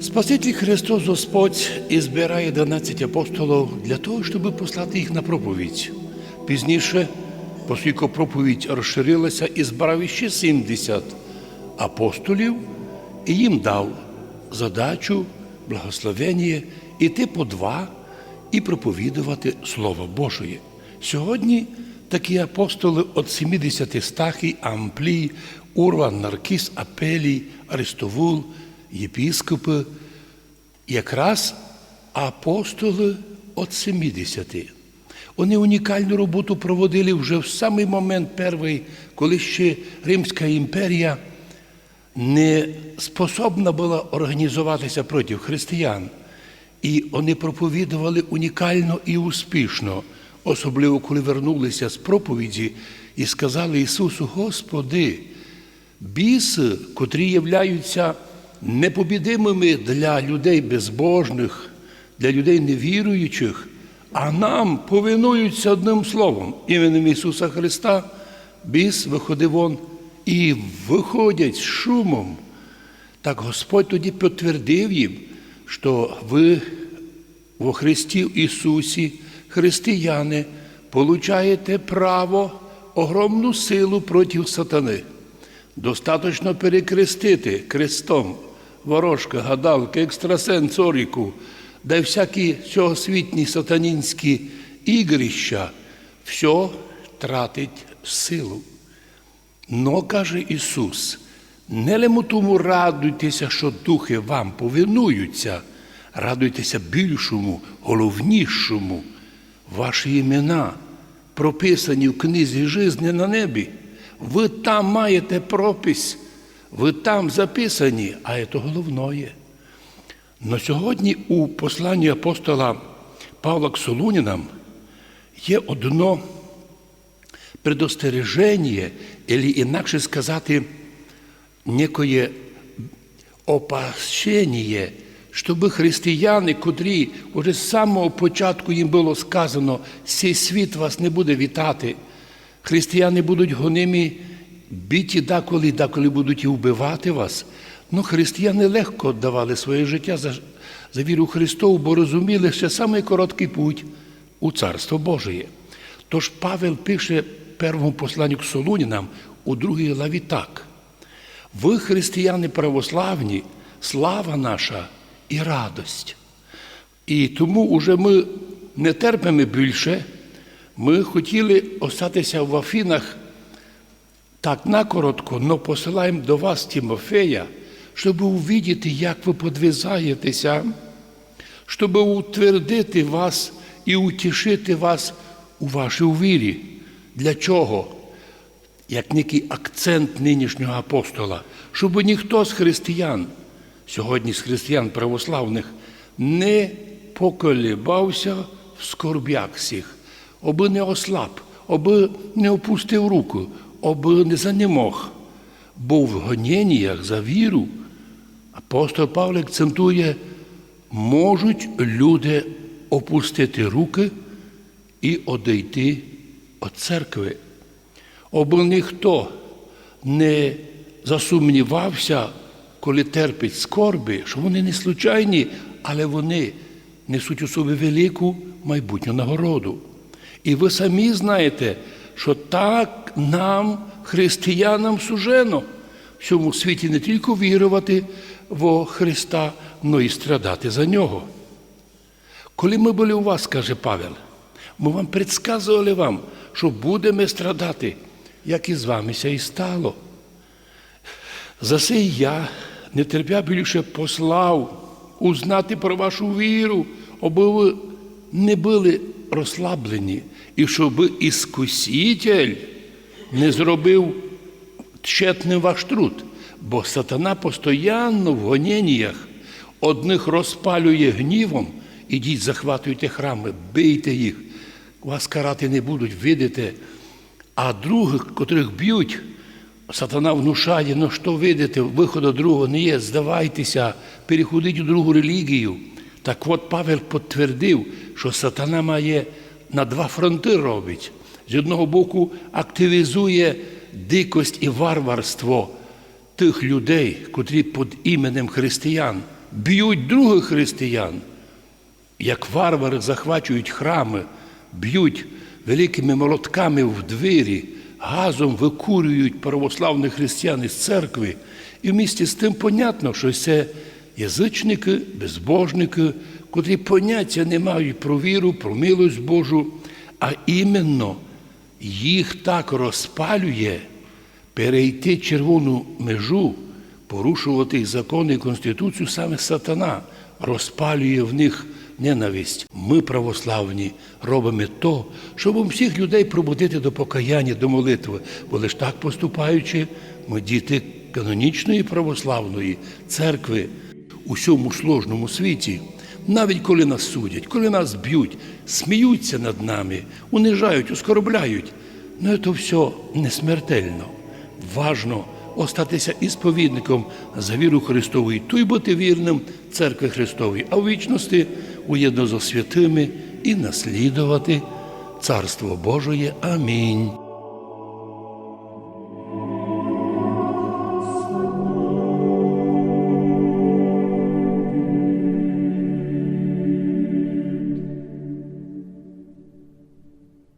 Спаситель Христос Господь і збирає 12 апостолів для того, щоб послати їх на проповідь. Пізніше, оскільки проповідь розширилася, і збирав іще 70 апостолів, і їм дав задачу, благословення іти по два і проповідувати Слово Божє. Сьогодні такі апостоли від 70 стахій, Амплій, Урван, Наркіс, Апелій, Аристовул, єпіскопи, якраз апостоли від 70. Вони унікальну роботу проводили вже в самий момент перший, коли ще Римська імперія не способна була організуватися проти християн. І вони проповідували унікально і успішно, особливо коли вернулися з проповіді і сказали Ісусу, Господи, біси, котрі являються непобідимими для людей безбожних, для людей невіруючих, а нам повинуються одним словом, іменем Ісуса Христа, біс виходив вон і виходять з шумом. Так Господь тоді підтвердив їм, що ви во Христі Ісусі, християни, получаєте право, огромну силу проти сатани. Достаточно перекрестити крестом ворожка, гадалки, екстрасенс, оріку, да й всякі всьогосвітні сатанінські ігрища, все тратить силу. Но, каже Ісус, не лему тому радуйтеся, що духи вам повинуються, радуйтеся більшому, головнішому. Ваші імена прописані в книзі жизни на небі. Ви там маєте пропис, ви там записані, а це головне. Но сьогодні у посланні апостола Павла к є одно предостереження, або інакше сказати, некое опасення, щоб християни, котрі вже з самого початку їм було сказано, цей світ вас не буде вітати, християни будуть гонимі біті деколи, деколи будуть і вбивати вас. Ну, християни легко давали своє життя за, за віру Христову, бо розуміли, що самий короткий путь у Царство Божє. Тож Павел пише першому посланню к Солунінам у другій главі так. Ви, християни православні, слава наша і радость. І тому уже ми не терпимо більше, ми хотіли остатися в Афінах так накоротко, но посилаємо до вас Тимофея, щоб увидіти, як ви подвизаєтеся, щоб утвердити вас і утішити вас у вашій вірі. Для чого? Як некий акцент нинішнього апостола, щоб ніхто з християн, сьогодні з християн православних, не поколебався в скорбях всіх, оби не ослаб, оби не опустив руку, оби не занемог. Бо в гоніннях за віру апостол Павло акцентує, можуть люди опустити руки і одійти від церкви. Оби ніхто не засумнівався, коли терпить скорби, що вони не случайні, але вони несуть у собі велику майбутню нагороду. І ви самі знаєте, що так нам, християнам, сужено в цьому світі не тільки вірувати в Христа, але й страдати за Нього. Коли ми були у вас, каже Павел, ми вам предсказували вам, що будемо страдати, як і з вами ся і стало. За це я, не терпя більше послав узнати про вашу віру, аби ви не були розслаблені, і щоб іскуситель не зробив тщетним ваш труд, бо сатана постоянно в гоніннях одних розпалює гнівом, ідіть, захватуйте храми, бийте їх, вас карати не будуть, видите, а других, котрих б'ють, сатана внушає, ну що видите, виходу другого не є, здавайтеся, переходіть у другу релігію. Так от Павел підтвердив, що сатана має на два фронти робить. З одного боку, активізує дикость і варварство тих людей, котрі під іменем християн б'ють других християн, як варвари захвачують храми, б'ють великими молотками в двері, газом викурюють православних християн із церкви. І в місті з тим понятно, що це язичники, безбожники, котрі поняття не мають про віру, про милость Божу, а іменно їх так розпалює перейти червону межу, порушувати закони і Конституцію, саме сатана розпалює в них ненависть. Ми, православні, робимо то, щоб всіх людей пробудити до покаяння, до молитви. Бо лише так поступаючи, ми діти канонічної православної церкви у всьому сложному світі. Навіть коли нас судять, коли нас б'ють, сміються над нами, унижають, оскорбляють. Ну, це все не смертельно. Важно остатися ісповідником за віру Христову і то й бути вірним церкви Христової, а в вічності уєдно зо святими і наслідувати Царство Божоє. Амінь.